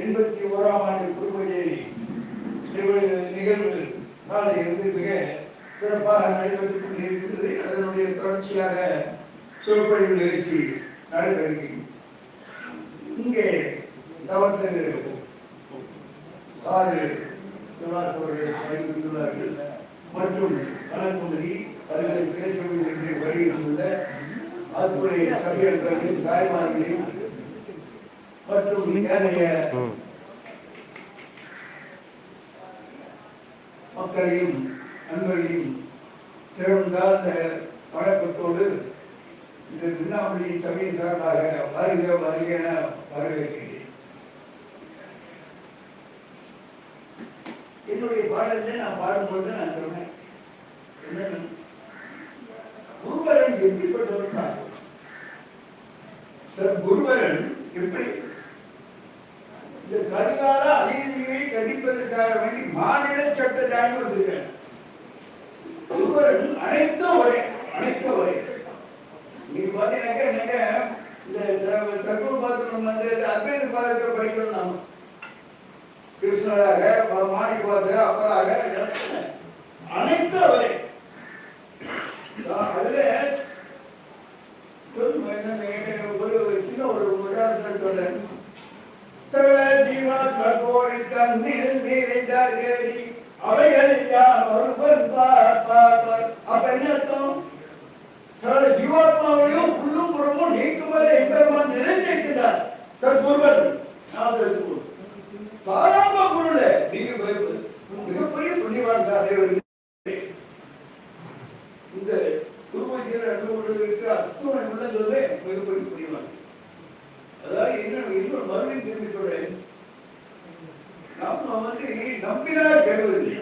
எண்பத்தி ஓராம் ஆண்டு குருபூஜை நிகழ்வு நாளை இருந்து மிக சிறப்பாக நடைபெற்றுக் கொண்டிருக்கிறது அதனுடைய தொடர்ச்சியாக சொற்பொழிவு நிகழ்ச்சி நடைபெறுகிறது இங்கே தவறு ஆறு சுபாஷ் அவர்கள் அறிவித்துள்ளார்கள் மற்றும் கணக்குமதி பல்வேறு பேச்சுகளிலிருந்து வருகின்றுள்ள அத்துறை சபையர்களையும் தாய்மார்களையும் மற்றும் ஏனைய மக்களையும் நண்பர்களையும் சிறந்தார்ந்த வணக்கத்தோடு இந்த மின்னாமணி சபையின் சார்பாக வருக வருக என வரவேற்கிறேன். என்னுடைய பாடல்ல நான் பாடும்போது நான் சொன்னேன் என்னன்னு? குருவரன் எப்படிப்பட்டவர் பார்ப்போம் சார் குருவரன் எப்படி இந்த கரிகால அநீதியை கண்டிப்பதற்காக வேண்டி மாநில சட்ட சட்டத்தாண்டி வந்திருக்கார். குருவரன் அனைத்த ஒரே அனைத்த ஒரே. நீங்க பாத்தீங்கன்னாக்க என்னங்க இந்த சர்க்குரு பாத்திரம் வந்து அத்வைத பாதத்தை படிக்கிறோம் நாம. கிருஷ்ணராக மாணிக்க வாசக அப்பராக அனைத்தும் அவரே அதுல சொல்லுங்க, என்னன்னு கேட்டீங்க, ஒரு சின்ன ஒரு உதாரணத்தை சொல்றேன் சகல ஜீவாத்ம கண்ணில் தன்னில் கேடி தேடி. அவைகளில் யார் ஒருவன் பார்ப்பார் அப்ப என்ன அர்த்தம்? சகல ஜீவாத்மாவையும் புல்லும் புறமும் நீக்கும் வரை எம்பெருமான் நிறைந்திருக்கிறார் சற்குருவன் நான் தெரிஞ்சுக்கணும் சாதாரண குருல நீங்க பயப்பு மிகப்பெரிய புண்ணியவான் தலைவர் இந்த குருபூஜையில் நடந்து கொண்டிருக்க அத்துணை உள்ளங்களுமே மிகப்பெரிய புண்ணியவான் அதாவது இன்னும் இன்னொரு மறுபடியும் திரும்பி சொல்றேன் நம்ம வந்து நம்பினார் கெடுவதில்லை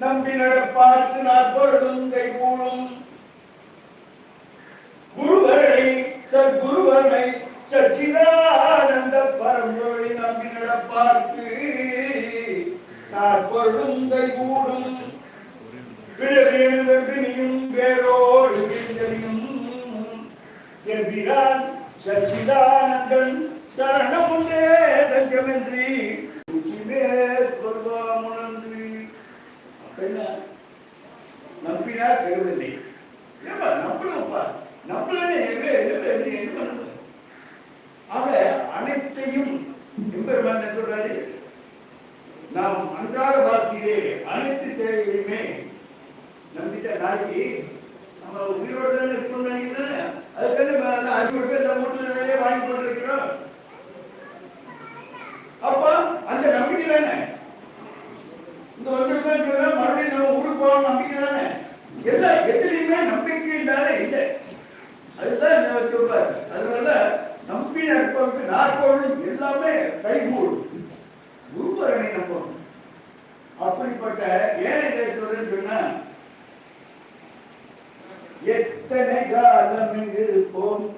நம்பி நடப்பாற்று நாற்பொருளும் கைகூடும். குருவரனை சற்குருவரனை சச்சிதானந்த பரம்பொருளை நம்பி நடப்பார்க்கு நாற்பொருளும் கைகூடும். பிறவியும் வெம்பினியும் வேரோடு விழுந்தனியும் என்கிறான் சச்சிதானந்தன் சரணமுன்றே தஞ்சமின்றி உச்சி மேற்கொள்வாமுணன்றி என்ன நம்பினார் பெறுவதில்லை ஏப்பா நம்பணும்ப்பா நம்பலன்னு என்ன என்ன என்ன என்ன பண்ணுது ஆக அனைத்தையும் எம்பெருமான் சொல்றாரு? நாம் அன்றாட வாழ்க்கையிலே அனைத்து தேவையுமே நம்பிட்ட நாளைக்கு நம்ம உயிரோடு தானே இருக்கணும் நினைக்கிறேன் அதுக்கான அறுபது பேர் நம்ம வீட்டுல நிறைய வாங்கி கொண்டிருக்கிறோம் வைக்கிறோம் அப்ப அந்த நம்பிக்கை தானே? இந்த வந்திருக்கோம் மறுபடியும் நம்ம ஊருக்கு போகணும் நம்பிக்கை தானே? எல்லா எதுலையுமே நம்பிக்கை இல்லாத இல்லை. அதுதான் நான் சொல்றாரு? அதனால நம்பி நடப்பவருக்கு நாற்பொருளும் எல்லாமே கைகூடும். குருவரனை நம்பணும் அப்படிப்பட்ட ஏன் இதை சொல்றேன்னு சொன்னா எத்தனை காலம் இங்கு இருப்போம்?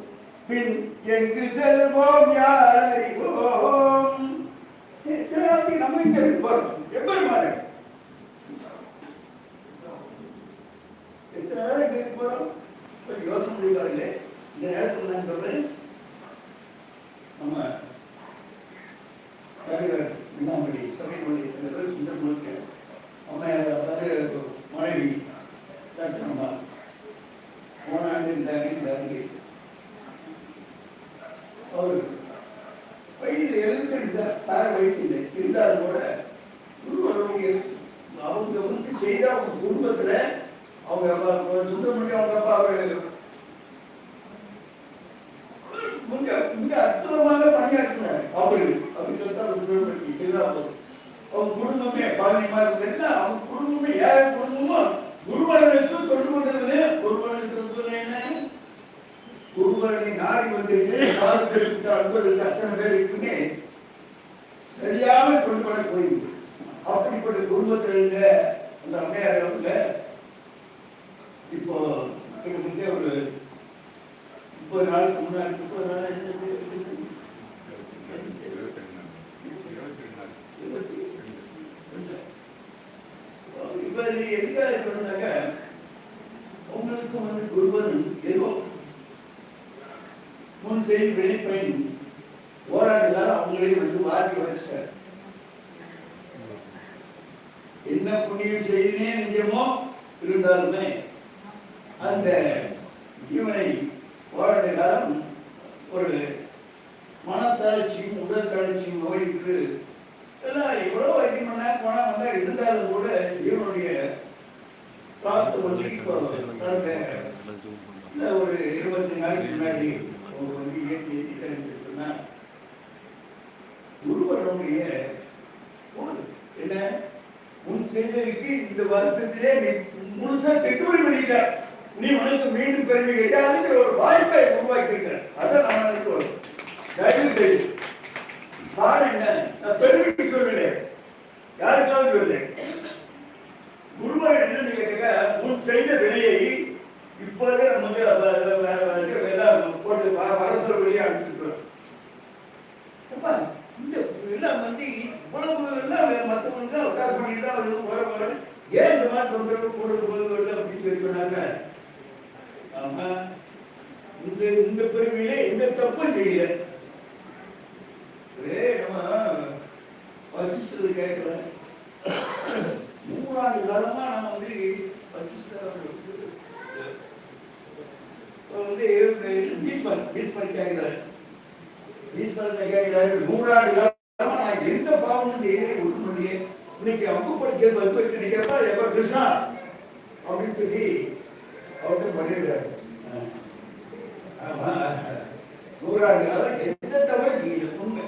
பின் எங்கு செல்வோம்? யார் அறிவோம்? எத்தனை நம்ம இங்க இருப்போம்? எப்பெருமானே எத்தனை நேரம் கேட்க இருக்க போறோம் யோசனை பண்ணி பாருங்க இந்த நேரத்தில் நான் சொல்றேன் நம்ம தலைவர் மின்னாமணி சபையினுடைய தலைவர் சுந்தரமுழுக்க அம்மையார் அதாவது மனைவி தட்டணமா போன ஆண்டு இருந்தாங்க இந்த ஆண்டு. அவர் வயது எழுபத்தெட்டு தான். சார வயசு இல்லை. இருந்தாலும் கூட குருவருடைய அவங்க வந்து செய்த அவங்க குடும்பத்தில் அவங்க அப்பா சுந்தரமணி அவங்க அப்பா அவர் மிக மிக அற்புதமாக பணியாற்றினார். அவரு அவர்கள் தான் சுந்தரமணி திருநாப்பூர் அவங்க குடும்பமே பழனிமா இருந்ததுன்னா அவங்க குடும்பமே யார் குடும்பமும் குருவரனுக்கு தொண்டு கொண்டிருக்குது குருவரனுக்கு என்ன குருவரனை நாடி வந்திருக்கிறேன் நாலு பேருக்கு அன்பருக்கு அத்தனை பேர் இருக்குங்க சரியாக கொண்டு வரக்கூடியது அப்படிப்பட்ட குடும்பத்தில் இருந்த அந்த அம்மையார் அவங்க இப்போ கிட்டத்தட்ட ஒரு முப்பது நாளுக்கு முன்னாடி முப்பது நாள் இருந்தது, இருந்தது. இருபத்தி ரெண்டு. இவர் எதுக்காக சொன்னாக்க உங்களுக்கு வந்து குருவன் எதுவோ முன் செய்தி விளைப்பெண் போராட்டத்தால் அவங்களையும் அவங்களே வந்து மாற்றி வச்சுட்டார் என்ன புண்ணியம் செய்தினே நிஜமோ இருந்தாலுமே அந்த ஜீவனை வாழ்ந்த காலம் ஒரு மனத்தளர்ச்சியும் உடல் தளர்ச்சியும் நோய்க்கு எல்லாம் எவ்வளோ வைத்தியம் பண்ண போனால் வந்தா இருந்தாலும் கூட ஜீவனுடைய பார்த்து வந்து இப்போ கடந்த இந்த ஒரு இருபத்தி நாளைக்கு முன்னாடி அவங்க வந்து இயற்கை ஏற்றிட்டேன்னு குருவனுடைய போது என்ன? முன் செய்ததுக்கு இந்த வருஷத்திலே முழுசா திட்டுமணி பண்ணிட்டார். நீ உனக்கு மீண்டும் பெருமை கிடையாதுங்கிற ஒரு வாய்ப்பை உருவாக்கி இருக்க அதான் நான் நினைக்கிறேன் தயவு செய்து காரணம் என்ன? நான் பெருமைக்கு சொல்லல. யாருக்காவது சொல்லல. குருவாய் என்ன கேட்டுக்க முன் செய்த விலையை இப்போதே நமக்கு வ- எல்லாம் போட்டு வ- வர சொல்லபடியே அனுப்பிச்சுக்கிறோம் இந்த எல்லாம் வந்து இவ்வளவு எல்லாம் மற்றவங்க அவகாசம் பண்ணிட்டு தான் வருது, வர வர ஏன் இந்த மாதிரி தொந்தரவு கூட போது வருது அப்படின்னு சொல்லி சொன்னாங்க? ஆமா இந்த இந்த பிரிவிலே எந்த தப்பும் செய்யல. ஒரே நம்ம வசிஷ்டர் கேட்கல நூறாண்டு காலமா நம்ம வந்து வசிஷ்டர் அவர்களுக்கு வந்து பீஸ்மர் பீஸ்மர் கேட்கிறாரு ஈஸ்வரனை கேட்கிறாரு நூறாண்டு காலமா நான் எந்த பாவமும் செய்யலையே ஒன்றும் இன்னைக்கு அம்பு படிக்க பருப்பு வச்சு நிற்கிறப்பா எப்ப கிருஷ்ணா? அப்படின்னு சொல்லி அவர்கிட்ட பண்ணிடுறாரு. நூறாண்டு காலம் எந்த தவறு செய்யல உண்மை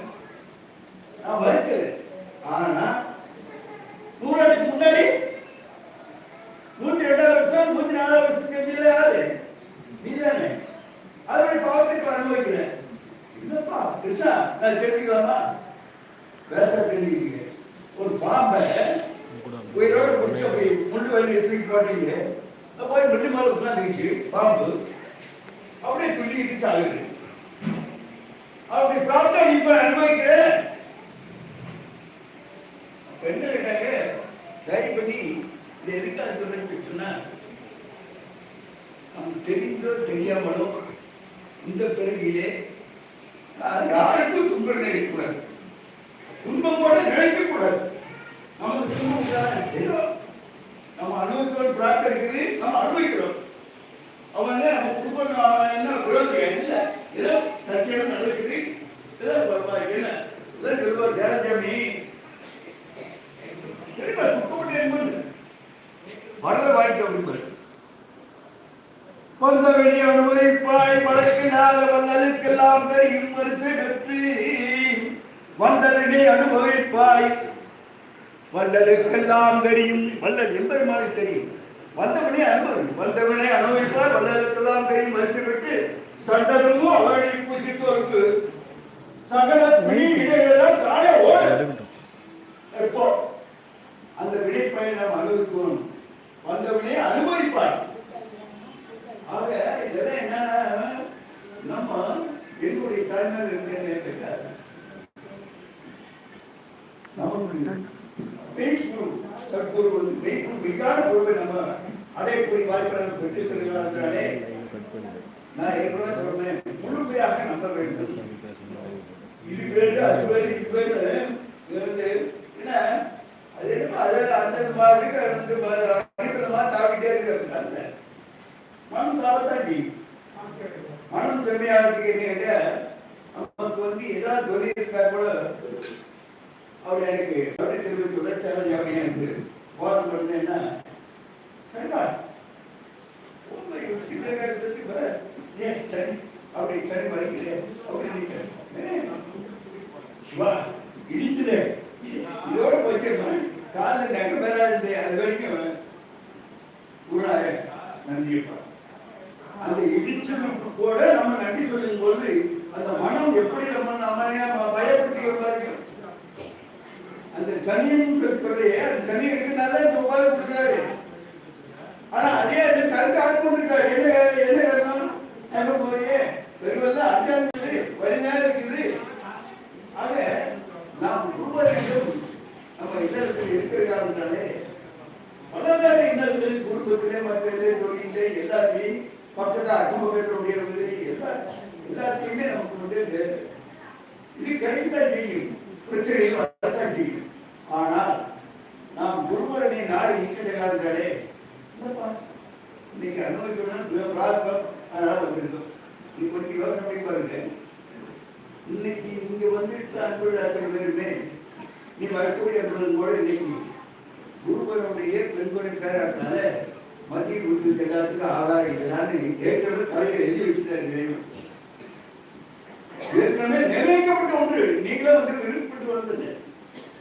நான் மறுக்கல. ஆனா நூறாண்டுக்கு முன்னாடி நூத்தி ரெண்டாவது வருஷம் நூத்தி நாலாவது வருஷம் செஞ்சல யாரு? நீதானே. அதனுடைய பாவத்தை அனுபவிக்கிறேன். என்னப்பா கிருஷ்ணா நான் தெரிஞ்சுக்கலாமா? வேற தெரிஞ்சுக்கீங்க ஒரு பாம்பை உயிரோட பிடிச்ச போய் முள்ளு வலி தூக்கி போட்டீங்க. போய் முள்ளு மேல உட்காந்துக்கிச்சு பாம்பு. அப்படியே துள்ளிக்கிட்டு சாகுது. அப்படி பிராப்தா நீ இப்ப அனுபவிக்கிற? என்ன கேட்டாங்க தயவு பண்ணி இது எதுக்காக சொல்றது சொன்னா நமக்கு தெரிந்தோ தெரியாமலோ இந்த பிறவியிலே யாருக்கும் துன்பம் நினைக்கக்கூடாது. துன்பம் கூட நினைக்கக்கூடாது. நமக்கு துன்பம் தான் தெரியும் நம்ம அனுபவிக்கிறோம் பிரார்த்தனை இருக்குது நம்ம அனுபவிக்கிறோம். அவங்க வந்து நம்ம குடும்பம் என்ன இல்லை ஏதோ தற்செயல் நடக்குது. ஏதோ என்ன? ஏதோ சொல்லுவார் ஜெயராஜாமி சரிப்பா துக்கப்பட்டு என்பது வரத வாழ்க்கை அப்படிம்பாரு வந்த வெளி அனுபவிப்பாய் வழக்கினால தெரியும் வரிசை பெற்று வந்தவனே அனுபவிப்பாய். வல்லலுக்கெல்லாம் தெரியும். வல்லல் எம்பெருமானை தெரியும். வந்தவனே அனுபவி வந்தவனே அனுபவிப்பார். வல்லதற்கெல்லாம் பெரிய வரிசை பெற்று சண்டகமும் அவர்களை புசித்தோருக்கு சகல பிணிகளெல்லாம் தானே ஓடும் எப்போ அந்த வினைப்பயனை நாம் அனுபவிக்கணும் வந்தவனே அனுபவிப்பார். ஆக இதெல்லாம் என்ன? நம்ம என்னுடைய தலைமையில் இருந்தேன்னு கேட்டார்? நமக்கு மெய்குரு சத்குரு வந்து மெய்க்குரு மிகான பொருளை நம்ம அடையக்கூடிய வாய்ப்பை நம்ம பெற்றுக்கிறதுனாலே நான் ஏற்கனவே சொன்னேன். முழுமையாக நம்ப வேண்டும். இது பேரு அது பேரு இது பேரு இருந்து என்ன? அது என்ன அது அந்த மாதிரி அந்த மாதிரி அடிப்படை மாதிரி தாவிட்டே இருக்கு மனம் தாவத்தான் செய்யும் மனம் செம்மையாகிறதுக்கு என்ன கேட்டால் நமக்கு வந்து ஏதாவது தொழில் இருந்தா கூட அவர் எனக்கு அப்படி திரும்பி சொல்ல சேலஞ்ச் அப்படி எனக்கு போராட்டம் பண்ணேன்னா சரிப்பா உண்மை ஏன் சரி அப்படி சரி வலிக்குது அப்படி நினைக்கிறேன் சிவா இடிச்சுதே. இதோட போச்சுமா காலில் நகை பெறாது அது வரைக்கும் குருநாய நன்றியப்பா அந்த இடிச்சலுக்கு கூட நம்ம நன்றி சொல்லும் போது அந்த மனம் எப்படி நம்ம நம்ம பயப்படுத்திக்கிற பாருங்க அந்த சனியன் சொல்லி அந்த சனி இருக்குனால இந்த உபாதை கொடுக்குறாரு. ஆனா அதே அது கருத்து ஆட்கொண்டிருக்காரு என்ன என்ன காரணம் என்ன போறியே. பெருவெல்லாம் அஞ்சாந்தது வழிதான் இருக்குது. ஆக நாம் ரொம்ப வேண்டும். நம்ம இல்லத்தில் இருக்கிற காலம் தானே பலவேறு இன்னல்கள் குடும்பத்திலே மற்ற தொழிலே எல்லாத்தையும் பக்கத்தில் அக்கம் பக்கத்தில் எல்லா எல்லாத்தையுமே நமக்கு வந்து இது கிடைக்கத்தான் செய்யும். பிரச்சனைகள் வரத்தான் செய்யும். ஆனால் நாம் குருபரனை நாடு இருக்கிற காலத்தாலே இன்னைக்கு அனுபவிக்கணும் பிரார்த்தம் அதனால வந்திருக்கோம் நீ கொஞ்சம் யோசனை பண்ணி பாருங்க. இன்னைக்கு இங்க வந்துட்டு அன்பு அத்தனை பேருமே நீ வரக்கூடிய அன்புடன் கூட இன்னைக்கு குருபரனுடைய பெண்கொடை பேராட்டினால மத்திய குரு எல்லாத்துக்கும் ஆதாரம் இதனால ஏற்கனவே தலையில் எழுதி வச்சுட்டாரு ஏற்கனவே நிர்ணயிக்கப்பட்ட ஒன்று. நீங்களே வந்து விருப்பப்பட்டு வந்தது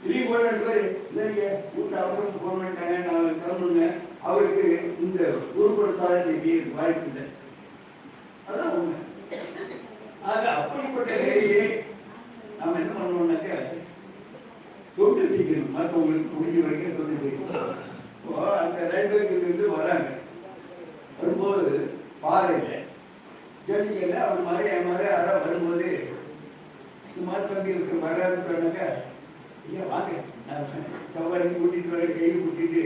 இனி போய் ரெண்டு பேர் இல்லைங்க வீட்டு அவசரம் போகணுட்டாங்க நான் கிளம்புங்க அவருக்கு இந்த குருபுர சாதனைக்கு வாய்ப்பு இல்லை அதான் உண்மை. ஆக அப்படிப்பட்ட நிலையிலே நாம் என்ன பண்ணுவோம்னாக்க தொண்டு செய்யணும். மற்றவங்களுக்கு முடிஞ்ச வரைக்கும் தொண்டு செய்யணும். இப்போ அந்த ரயில்வேக்கிலிருந்து வராங்க. வரும்போது பாறையில் ஜல்லிக்கல்ல அவர் மாதிரி என் மாதிரி யாரோ வரும்போது இந்த மாதிரி தம்பி இருக்கு வர்றாருன்னு சொன்னாக்க ஐயா வாங்க. நான் சவாரி கூட்டிகிட்டு வரேன் கையை கூட்டிகிட்டு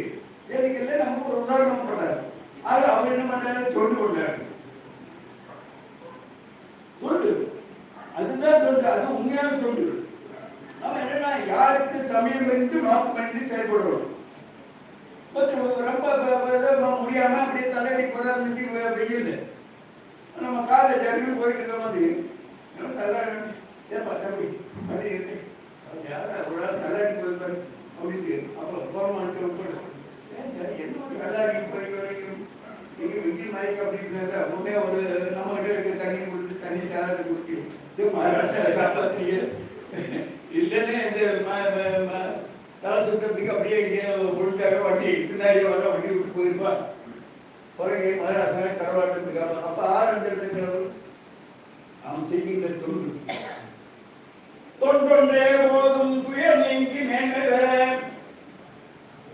ஜல்லிக்கல்ல நமக்கு ஒரு உதாரணம் பண்ணார். அவர் என்ன பண்ணாரு? தொண்டு கொண்டாரு. தொண்டு. அதுதான் தொண்டு. அது உண்மையான தொண்டு. நம்ம என்னன்னா யாருக்கு சமயம் இருந்து நோக்கம் இருந்து செயல்படுறோம். ரொம்ப முடியாம அப்படியே தலையடி போறான்னு வெயில். நம்ம காலேஜ் அறிவு போயிட்டு இருக்க மாதிரி நம்ம ஏப்பா தம்பி அப்படி இருக்கு யாரும் யாரா? ஒரு நாள் தள்ளாடி போயிருப்பாரு அப்படின்ட்டு அப்புறம் போறமான்னு போட்டு ஏங்க, என்ன ஒரு தள்ளாடி போய் வரைக்கும் நாய்க்கு வெயில் அப்படின்னு உடனே ஒரு நம்ம கிட்ட இருக்க தண்ணி கொடுத்து தண்ணி தேவை கொடுத்து இது மகாராஷ்டிரா காப்பாத்துறீங்க இல்லைன்னு இந்த தலை சுத்தத்துக்கு அப்படியே இங்கே ஒழுங்காக வண்டி பின்னாடியே வர வண்டி விட்டு போயிருப்பா. பிறகு மகாராஷ்டிரா கடவாட்டத்துக்காக அப்ப ஆறு அந்த இடத்துல அவன் செய்கின்ற தொண்டு. தொண்டொன்றே போதும் துயர் நீங்கி மேன்மை பெற.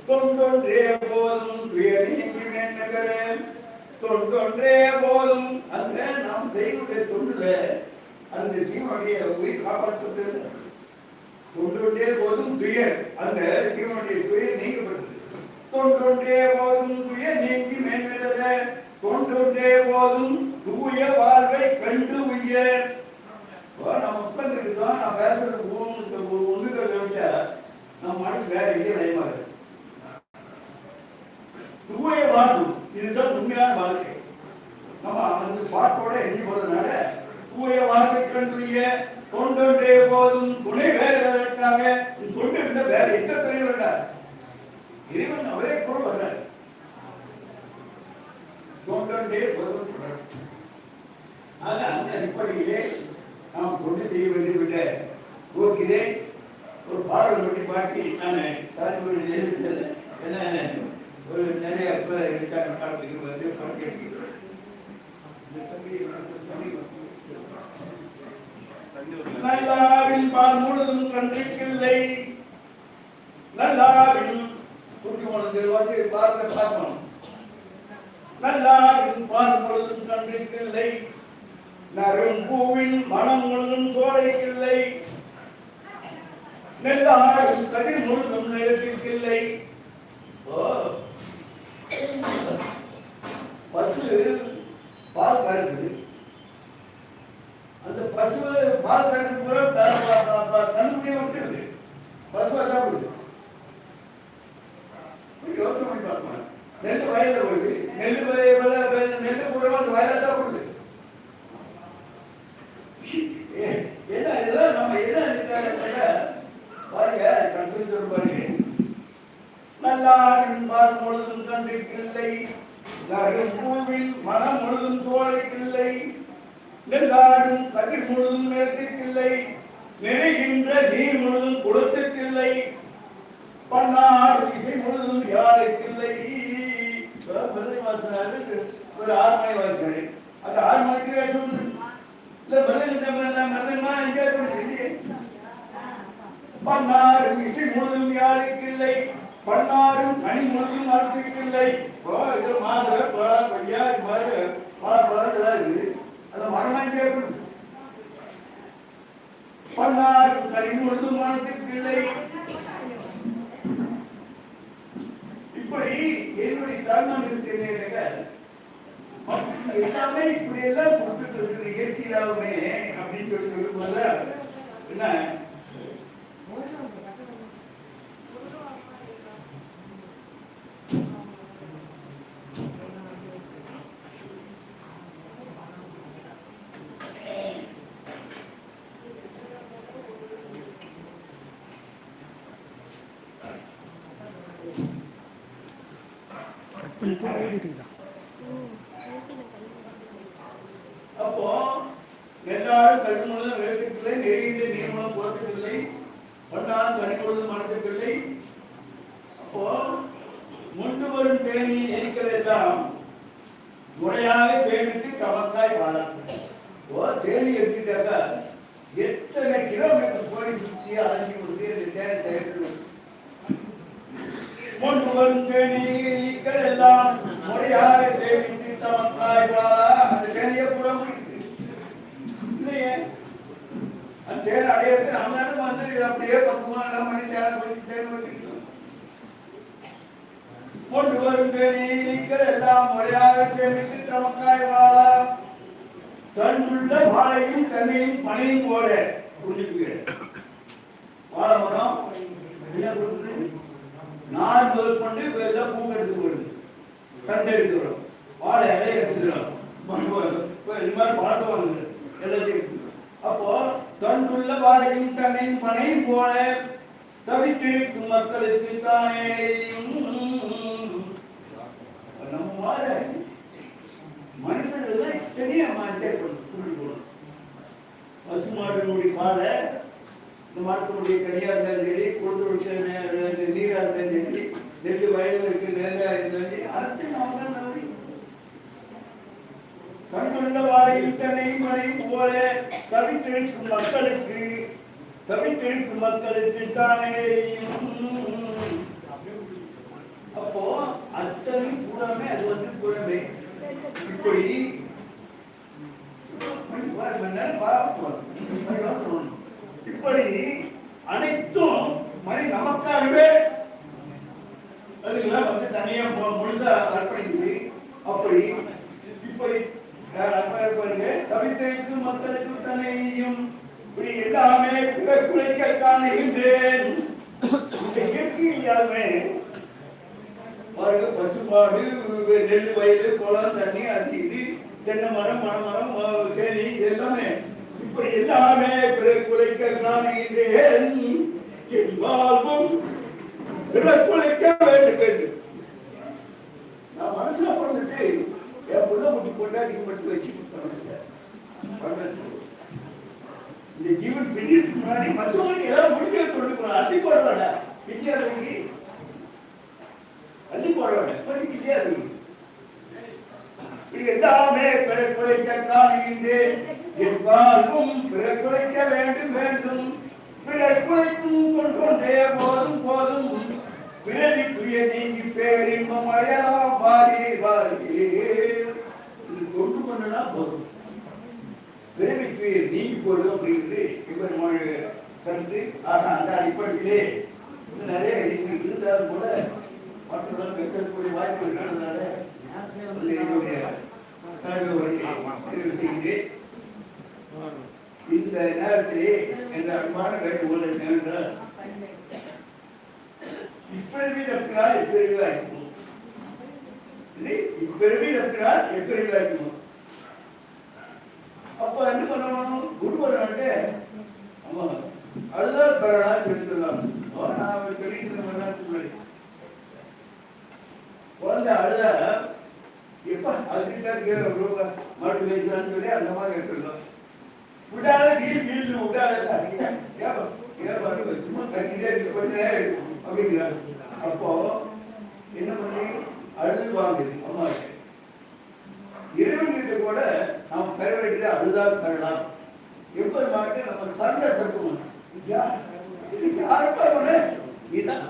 தொண்டொன்றே தொண்டொன்றே போதும். அந்த நாம் செய்யக்கூடிய தொண்டுல அந்த ஜீவனுடைய உயிர் காப்பாற்றுவது தொண்டொன்றே போதும் துயர். அந்த ஜீவனுடைய துயர் நீங்கப்பட்டது தொண்டொன்றே போதும் துயர் நீங்கி மேம்பட்டது பெற தொண்டொன்றே போதும் தூய வாழ்வை கண்டு உயர். நம்ம உட்கார்ந்துட்டு தான் நான் பேசுறது ஒன்று நம்ம மனசு வேற எங்கேயும் நயமாகுது தூய வாழ்வு இதுதான் உண்மையான வாழ்க்கை. நம்ம அந்த பாட்டோட எண்ணி போறதுனால தூய வாழ்க்கை கண்டுடைய தொண்டொன்றே போதும் துணை வேறுவதற்காக தொண்டு இருந்த வேற எந்த துணை வேண்டாம் இறைவன் அவரே கூட வர்றார். தொண்டொன்றே போதும் தொடர் ஆக அந்த அடிப்படையிலே நாம் தொண்டு செய்ய வேண்டும் என்ற நோக்கிலே ஒரு பாடல் மட்டும் பாட்டி நான் தலைமுறை நேரில் செல்ல என்ன? ஒரு நிறைய பேர் இருக்காங்க பாடத்துக்கு வந்து படத்தை இந்த நல்லாவின் பால் முழுதும் கன்றிக்கில்லை. நல்லாவின் தூக்கி உனக்கு வந்து பார்த்த பார்க்கணும். நல்லாவின் பால் முழுதும் கன்றிக்கில்லை. நரும் பூவின் மனம் முழுதும் சோலைக்கில்லை. நெல்லாடும் கதிர் முழுதும் நிலத்திற்கில்லை ஓ பசு பால் கறக்குது. அந்த பசு பால் கறக்கு பூரா கண்ணுடைய விட்டுருது பசுவை சாப்பிடுது ஒரு யோசனை பண்ணி பார்க்கணும் நெல் வயல்ல வருது நெல் வய- நெல் பூரா அந்த வயலை சாப்பிடுது ஏ- என்ன இதெல்லாம் நம்ம என்ன இருக்காங்க பாருங்க கடைசி பாருங்க. நல்லாரின் பால் முழுதும் கண்டிருக்கில்லை நரும் பூவில் மனம் முழுதும் தோழைக்கில்லை நெல்லாடும் கதிர் முழுதும் நேர்த்திற்கில்லை நிறைகின்ற நீர் முழுதும் குளத்திற்கில்லை பன்னாடு இசை முழுதும் யாருக்கில்லை. மிருதை வாசனாரு. ஒரு ஆறு மணி வாசனை அந்த ஆறு மணிக்கு வேஷம் வந்து இல்ல மிருதங்க மிருதமா என்ஜாய் பண்ணி பன்னாடு இசை முழுதும் யாருக்கில்லை இல்லை பன்னாரும் கனி முழுக்கும் மரத்துக்கில்லை இப்போ இது மாதுளை பழா கொய்யா இது மாதிரி பல பழம் இருக்குது அந்த மரணம் என்ஜாய் பண்ணுது கனி முழுதும் மனத்திற்கில்லை இப்படி என்னுடைய தருணம் இருக்கிறேன் எல்லாமே இப்படி எல்லாம் கொடுத்துட்டு இருக்குது இயற்கையாகவே அப்படின்னு சொல்லி சொல்லும்போது என்ன பண்ணிட்டு ஓடிட்டு அப்போ எல்லாரும் கல்முழுதும் வேட்டுக்கில்லை நெறியின்றி நீர்மலம் போர்த்துக்கில்லை பண்ணால் கனிமுழுதும் மனத்துக்கில்லை அப்போ முண்டு வரும் தேனியில் இருக்கிறதெல்லாம் முறையாக சேமித்து தமக்காய் வாழ ஓ தேனி எடுத்துட்டாக்கா எத்தனை கிலோமீட்டர் போய் சுற்றி அலைஞ்சி கொடுத்து இந்த தேனை தயாரிக்கணும் முன்பு வரும் தேனீக்கள் எல்லாம் முறையாக சேமித்து தமக்காய் வாழ அந்த தேனியை கூட முடிக்குது இல்லையே அந்த தேர் அடையிறது நம்ம வந்து இதை அப்படியே பக்குவம் எல்லாம் பண்ணி தேனை போய் தேர் வச்சுக்கிட்டோம் கொண்டு வரும் தேனீக்கள் எல்லாம் முறையாக சேமித்து தமக்காய் வாழ தன்னுள்ள வாழையும் தண்ணியும் பனையும் போல புரிஞ்சுக்குங்க. வாழை மரம் என்ன கொடுக்குது நார் முதல் கொண்டு வேற பூ எடுத்து வருது தண்டை எடுக்கிறோம் வாழை இலையை எடுத்துக்கிறோம் இது மாதிரி பாட்டு வாங்குது எல்லாத்தையும் எடுத்துக்கிறோம் அப்போ தன்னுள்ள பாடையும் தன்னை பனை போல தவித்திருக்கும் மக்களுக்கு தானே. நம்ம மாற மனிதர்கள் தான் இத்தனையே மாற்றே புரிஞ்சுக்கணும் பசு மாட்டினுடைய பாலை இந்த மரத்தினுடைய கனியாக இருந்தாலும் சரி கொடுத்து நீராக இருந்தாலும் சரி நெல் வயலில் இருக்கு நெல்லாக இருந்தாலும் சரி அறுத்து நாம தான் நம்பி கண்டுள்ள வாழையும் தன்னையும் மனையும் போல தவித்திருக்கும் மக்களுக்கு தவித்திருக்கும் மக்களுக்கு தானே. அப்போ அத்தனை புறமே அது வந்து புறமே. இப்படி மணி இப்படி அனைத்தும் மணி நமக்காகவே அதுக்கெல்லாம் வந்து தனியா முழுசா அர்ப்பணிக்குது. அப்படி இப்படி தவித்திருக்கும் மக்களுக்கு தன்னையும் இப்படி எல்லாமே பிறக்குலைக்க காணுகின்றேன். இந்த இயற்கையில் யாருமே பாருங்க பசுமாடு நெல் வயல் குளம் தண்ணி அது இது தென்னை மரம் மணமரம் அஹ், தேனி எல்லாமே இப்படி எல்லாமே பிறக்குலைக்க காணுகின்றேன். என் வாழ்வும் பிறக்குலைக்க வேண்டும் வேண்டும் நான் மனசுல பிறந்துட்டு என் புள்ள முட்டி குட்டி கொண்டாடி மட்டும் வச்சு பண்றது இந்த ஜீவன் பின்னிட்டு முன்னாடி மற்றவங்களுக்கு ஏதாவது முடிக்க சொல்லிட்டு அட்டி போடுவாடா பின்னாடி அள்ளி போட வேண்டும். கொஞ்சம் கிடையாது இது எல்லாமே பிறக்குலைக்க காணுகின்றேன். என் வாழ்வும் பிறக்குலைக்க வேண்டும் வேண்டும். பிறக்குலைக்கும் கொண்டு கொண்டே போதும் போதும். பிறவி புரிய நீங்கி பேரின்பம் அடையலாம் வாரி வாரி இது கொண்டு கொண்டனா போதும். பிறவி புரிய நீங்கி போடும் அப்படிங்கிறது இவர் கருத்து. ஆக அந்த அடிப்படையிலே நிறைய இருக்கு இருந்தாலும் கூட மற்றவர்கள் பேசக்கூடிய வாய்ப்பு இருக்கிறதுனால என்னுடைய தலைமை உரையை தெரிவு செய்கிறேன் இந்த நேரத்திலே என்ற அன்பான கேட்டுக்கொள்ள என்னவென்றால் இப்பிறவி தப்பினால் எப்பிறவி வாய்க்குமோ இது இப்பிறவி தப்பினால் எப்பிறவி வாய்க்குமோ அப்ப என்ன பண்ணணும்? குருபரன்ட்டு ஆமா அதுதான் பெறனா சொல்லிக்கலாம் நான் சொல்லிட்டு முன்னாடி குழந்தை அழுத எப்ப அதுக்கிட்ட மாட்டு வைக்கலாம்னு சொல்லி அந்த மாதிரி எடுத்துருந்தோம் விடாத வீல் வீல் விடாத ஏன் சும்மா கட்டிட்டே இருக்கு கொஞ்ச நேரம் இருக்கும் அப்படிங்கிறாங்க அப்போ என்ன பண்ணி அழுது வாங்குது அம்மா இறைவன் கிட்ட கூட நாம் பெற வேண்டியதை அழுதான் தரலாம் எப்ப மாட்டு நம்ம சண்டை தட்டுவோம் இன்னைக்கு யாருப்பா நீதான்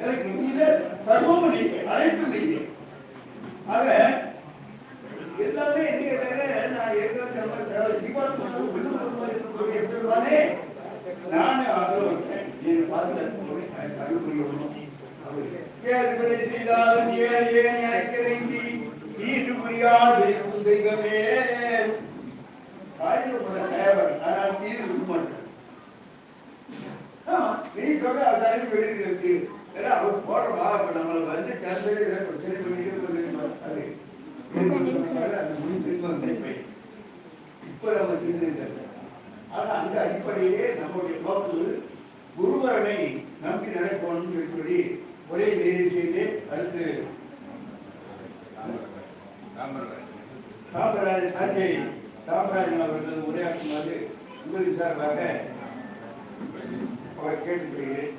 எனக்கு நீதான் சர்வமும் நீங்க அனைத்தும் நீங்க ஆக எல்லாமே என்ன கேட்டாங்க நான் ஏற்கனவே சொன்ன சில ஜீவாத்மா விழுப்புரமா இருக்கக்கூடிய எம்பெருமானே நானே ஆதரவற்றேன் பாதுகாத்து எனக்கு அருள் புரியணும் ஏற்கனவே செய்தாலும் ஏன் ஏன் நினைக்கிறேங்கி தீது புரியாது உன் தெய்வமே. தாய்க்கு கூட தேவன் ஆனால் தீது விட மாட்டேன் ஆமா, நீ சொல்ற அது தனி வெளியிருக்கு ஏன்னா அவர் போடுறவா இப்ப நம்மளை வந்து தேர்ந்தெடு ஏதாவது பிரச்சனை பண்ணிட்டு போயிருந்தோம். அது. அந்த முன் திரும்ப வந்த இப்ப இப்ப நம்ம சிந்திக்கிறது ஆனா அந்த அடிப்படையிலே நம்முடைய நோக்கு குருவரனை நம்பி நடக்கணும்னு சொல்லி சொல்லி ஒரே செய்து அடுத்து தாமராஜ் சாஞ்சை தாமராஜன் அவர்கள் உரையாற்றுமாறு உங்கள் சார்பாக அவர் கேட்டுக்கொள்கிறேன்.